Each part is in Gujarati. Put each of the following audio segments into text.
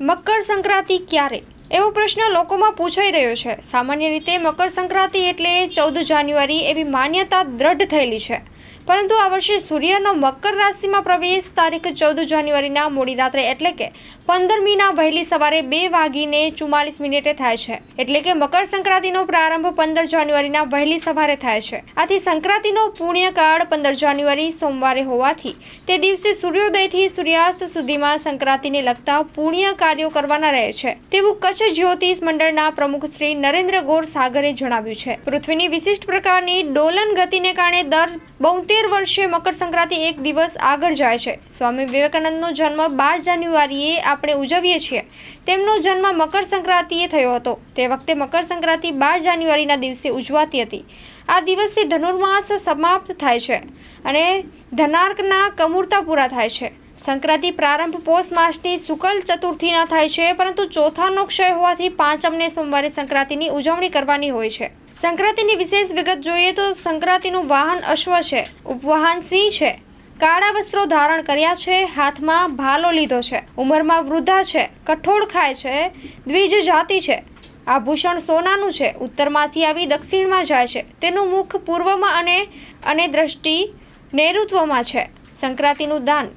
મકર સંક્રાંતિ ક્યારે? એવો પ્રશ્ન લોકોમાં પૂછાઈ રહ્યો છે. સામાન્ય રીતે મકર સંક્રાંતિ એટલે ચૌદ જાન્યુઆરી એવી માન્યતા દ્રઢ થયેલી છે. પરંતુ આ વર્ષે સૂર્યનો મકર રાશિમાં પ્રવેશ તારીખ ચૌદ જાન્યુઆરીના મોડી રાત્રે એટલે કે પંદરમીના વહેલી સવારે બે વાગીને ચુમ્માલીસ મિનિટે થાય છે. એટલે કે મકર સંક્રાંતિનો પ્રારંભ પંદર જાન્યુઆરીના વહેલી સવારે થાય છે. આથી સંક્રાંતિનો પુણ્યકાળ પંદર જાન્યુઆરી સોમવારે હોવાથી તે દિવસે સૂર્યોદયથી સૂર્યાસ્ત સુધીમાં સંક્રાંતિને લગતા પુણ્ય કાર્યો કરવાના રહે છે. તેવું કચ્છ જ્યોતિષ મંડળના પ્રમુખ શ્રી નરેન્દ્ર ગોર સાગરે જણાવ્યું છે. પૃથ્વીની વિશિષ્ટ પ્રકારની ડોલન ગતિને કારણે દર બોતેર વર્ષે મકર સંક્રાંતિ એક દિવસ આગળ જાય છે. સ્વામી વિવેકાનંદનો જન્મ બાર જાન્યુઆરીએ આપણે ઉજવીએ છીએ. તેમનો જન્મ મકર સંક્રાંતિએ થયો હતો. તે વખતે મકર સંક્રાંતિ બાર જાન્યુઆરીના દિવસે ઉજવાતી હતી. આ દિવસથી ધનુર્માસ સમાપ્ત થાય છે અને ધનાર્કના કમૂરતા પૂરા થાય છે. સંક્રાંતિ પ્રારંભ પોષ માસની શુકલ ચતુર્થીના થાય છે, પરંતુ ચોથાનો ક્ષય હોવાથી પાંચમને સોમવારે સંક્રાંતિની ઉજવણી કરવાની હોય છે. સંક્રાંતિની વિશેષ વિગત જોઈએ તો સંક્રાંતિનું વાહન અશ્વ છે. ઉપવાહન સિંહ છે. કાળા વસ્ત્રો ધારણ કર્યા છે. હાથમાં ભાલો લીધો છે. ઉંમરમાં વૃદ્ધા છે. કઠોળ ખાય છે. દ્વિજ જાતિ છે. આભૂષણ સોનાનું છે. ઉત્તરમાંથી આવી દક્ષિણમાં જાય છે. તેનું મુખ પૂર્વમાં અને અને દ્રષ્ટિ નૈઋત્વમાં છે. સંક્રાંતિનું દાન.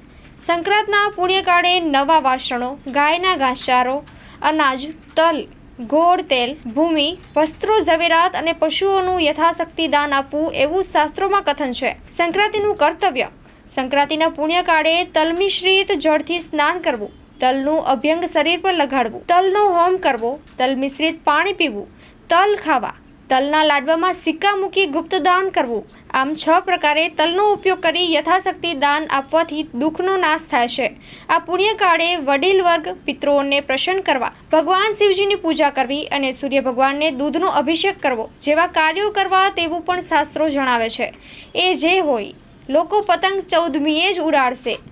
સંક્રાંતના પુણ્યકાળે નવા વાસણો, ગાયના ઘાસચારો, અનાજ, તલ ગોળ તેલ, ભૂમિ, વસ્ત્રો, ઝવેરાત અને પશુઓનું યથાશક્તિ દાન આપવું એવું શાસ્ત્રોમાં કથન છે. સંક્રાંતિનું કર્તવ્ય. સંક્રાંતિના પુણ્યકાળે તલમિશ્રિત જળથી સ્નાન કરવું, તલનું અભ્યંગ શરીર પર લગાડવું, તલનો હોમ કરવો તલ મિશ્રિત પાણી પીવું, તલ ખાવા તલના લાડવામાં સિક્કા મૂકી ગુપ્તદાન કરવું. આમ છ પ્રકારે તલનો ઉપયોગ કરી યથાશક્તિ દાન આપવાથી દુઃખનો નાશ થાય છે. આ પુણ્યકાળે વડીલ વર્ગ પિતૃઓને પ્રસન્ન કરવા, ભગવાન શિવજીની પૂજા કરવી અને સૂર્ય ભગવાનને દૂધનો અભિષેક કરવો જેવા કાર્યો કરવા તેવું પણ શાસ્ત્રો જણાવે છે. એ જે હોય, લોકો પતંગ ચૌદમીએ જ ઉડાડશે.